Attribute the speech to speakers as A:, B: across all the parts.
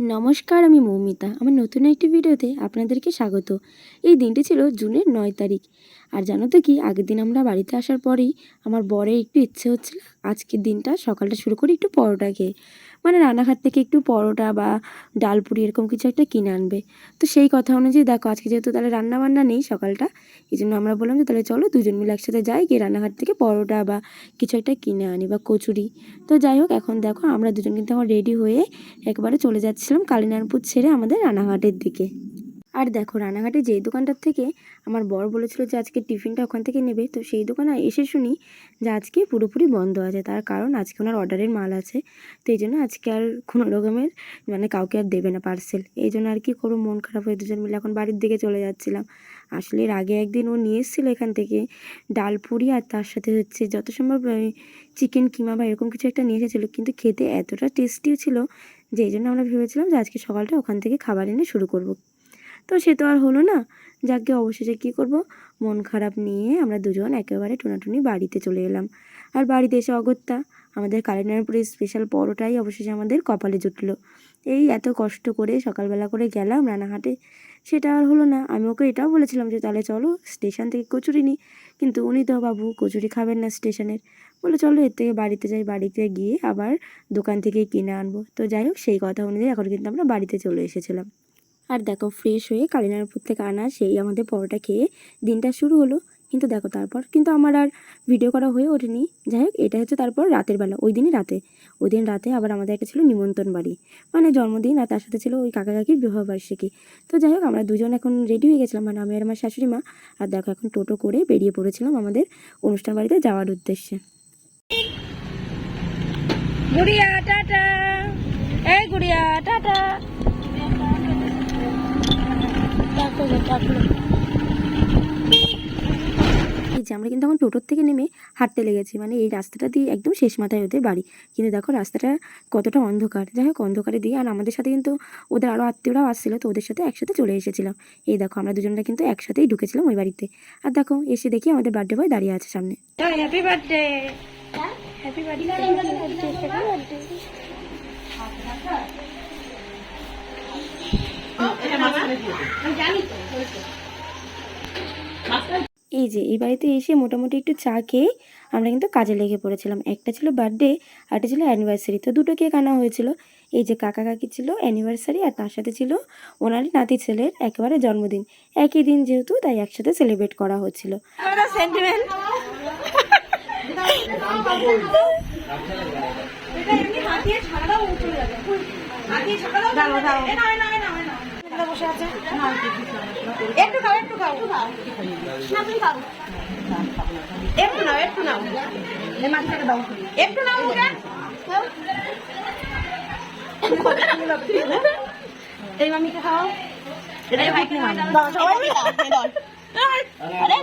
A: নমস্কার, আমি মৌমিতা। আমার নতুন একটি ভিডিওতে আপনাদেরকে স্বাগত। এই দিনটি ছিল জুনের নয় তারিখ। আর জানো তো কি, আগের দিন আমরা বাড়িতে আসার পরেই আমার বরের একটু ইচ্ছে হচ্ছিল আজকের দিনটা সকালটা শুরু করি একটু পরোটা খেয়ে। মানে রান্নাঘাট থেকে একটু পরোটা বা ডালপুরি এরকম কিছু একটা কিনে আনবে। তো সেই কথা অনুযায়ী দেখো, আজকে যেহেতু তাহলে রান্না বান্না নেই সকালটা এই জন্য আমরা বললাম যে তাহলে চলো দুজন মিলে একসাথে যাই গিয়ে রান্নাঘাট থেকে পরোটা বা কিছু একটা কিনে আনি বা কচুরি। তো যাই হোক, এখন দেখো আমরা দুজন কিন্তু এখন রেডি হয়ে একবারে চলে যাচ্ছিলাম কালিনারপুর ছেড়ে আমাদের রানাঘাটের দিকে। আর দেখো রানাঘাটে যেই দোকানটার থেকে আমার বর বলেছিল যে আজকে টিফিনটা ওখান থেকে নেবে, তো সেই দোকানে এসে শুনি যে আজকে পুরোপুরি বন্ধ আছে। তার কারণ আজকে ওনার অর্ডারের মাল আছে, তো এই জন্য আজকে আর কোনো রকমের মানে কাউকে আর দেবে না পার্সেল। এই জন্য আর কি করব, মন খারাপ হয়ে দুজন মিলে এখন বাড়ির দিকে চলে যাচ্ছিলাম। আসলে এর আগে একদিন ও নিয়ে এসেছিল এখান থেকে ডাল পুরি আর তার সাথে হচ্ছে যত সম্ভব চিকেন কিমা বা এরকম কিছু একটা নিয়ে এসেছিল, কিন্তু খেতে এতটা টেস্টিও ছিল যে এই জন্য আমরা ভেবেছিলাম যে আজকে সকালটা ওখান থেকে খাবার এনে শুরু করব। তো সে তো আর হলো না। যাকে অবশেষে কী করব? মন খারাপ নিয়ে আমরা দুজন একেবারে টোনাটুনি বাড়িতে চলে এলাম। আর বাড়িতে এসে অগত্যা, আমাদের কালিনারপুরের স্পেশাল পরোটাই অবশেষে আমাদের কপালে জুটলো। এই এত কষ্ট করে সকালবেলা করে গেলাম রানাহাটে সেটা আর হলো না। আমি ওকে এটাও বলেছিলাম যে, তাহলে চলো স্টেশন থেকে কচুরি নিই কিন্তু উনি তো বাবু কচুরি খাবেন না স্টেশনের বলে চলো এর থেকে বাড়িতে যাই, বাড়িতে গিয়ে আবার দোকান থেকে কিনে আনব। তো যাই হোক, সেই কথা অনুযায়ী এখন কিন্তু আমরা বাড়িতে চলে এসেছিলাম। আর দেখো ফ্রেশ হয়ে কালিনারপুর থেকে আনা সেই আমাদের পরোটা খেয়ে দিনটা শুরু হলো। কিন্তু দেখো তারপর, কিন্তু আমার আর ভিডিও করা হয়ে ওঠেনি। যাই হোক এটা হচ্ছে তারপর রাতের বেলা, ওই দিনই রাতে। ওই দিন রাতে আবার আমাদের একটা ছিল নিমন্ত্রণ বাড়ি। মানে জন্মদিন, আর তার সাথে ছিল ওই কাকা কাকির বিবাহবার্ষিকী। তো যাই হোক, আমরা দুজন এখন রেডি হয়ে গেছিলাম মানে আমি আর আমার শাশুড়ি মা। আর দেখো এখন টোটো করে বেরিয়ে পড়েছিলাম আমাদের অনুষ্ঠান বাড়িতে যাওয়ার উদ্দেশ্যে।
B: গুড়িয়া, টাটা। এই গুড়িয়া, টাটা।
A: যে আমরা কিন্তু এখন টোটোর থেকে নেমে হাঁটতে লেগেছি মানে এই রাস্তাটা দিয়ে একদম শেষ মাথায় ওদের বাড়ি। কিন্তু দেখো রাস্তাটা কতটা অন্ধকার। যাই হোক অন্ধকারে দিয়ে আর আমাদের সাথে কিন্তু ওদের আরও আত্মীয়রাও আসছিল তো ওদের সাথে একসাথে চলে এসেছিলাম। এই দেখো আমরা দুজনরা কিন্তু একসাথেই ঢুকেছিলাম ওই বাড়িতে। আর দেখো এসে দেখি আমাদের বার্থডে বয় দাঁড়িয়ে আছে সামনে।
B: হ্যাপি বার্থডে হ্যাপি বার্থডে
A: এই যে এই বাড়িতে এসে মোটামুটি একটু চা খেয়ে আমরা কিন্তু কাজে লেগে পড়েছিলাম। একটা ছিল বার্থডে আর একটা ছিল অ্যানিভার্সারি তো দুটো কেক আনা হয়েছিল। এই যে কাকা কাকি ছিল অ্যানিভার্সারি আর তার সাথে ছিল ওনারই নাতি ছেলের একেবারে জন্মদিন। একই দিন যেহেতু তাই একসাথে সেলিব্রেট করা হচ্ছিল।
B: সেন্টিমেন্ট একটু খাও একটু খাও। না তুমি খাও। একটু নাও একটু নাও। মাছটাকে দাও একটু। নাও এই মামিকে খাও এই ভাইকে খাও। সবাই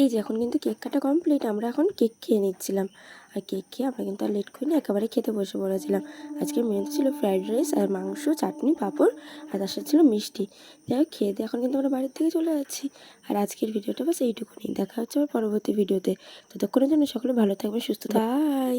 A: এই যে এখন কিন্তু কেক কাটা কমপ্লিট আমরা এখন কেক খেয়ে নিচ্ছিলাম। আর কেক খেয়ে আমরা কিন্তু আর লেট করিনি একেবারে খেতে বসে পড়েছিলাম। আজকের মেনুতে ছিল ফ্রাইড রাইস আর মাংস চাটনি পাঁপড় আর তার সাথে ছিল মিষ্টি। যাই হোক খেয়ে দিয়ে এখন কিন্তু আমরা বাড়ির থেকে চলে যাচ্ছি। আর আজকের ভিডিওটা বাস এইটুকুনি। দেখা হচ্ছে আমার পরবর্তী ভিডিওতে। ততক্ষণের জন্য সকলে ভালো থাকবে সুস্থ বাই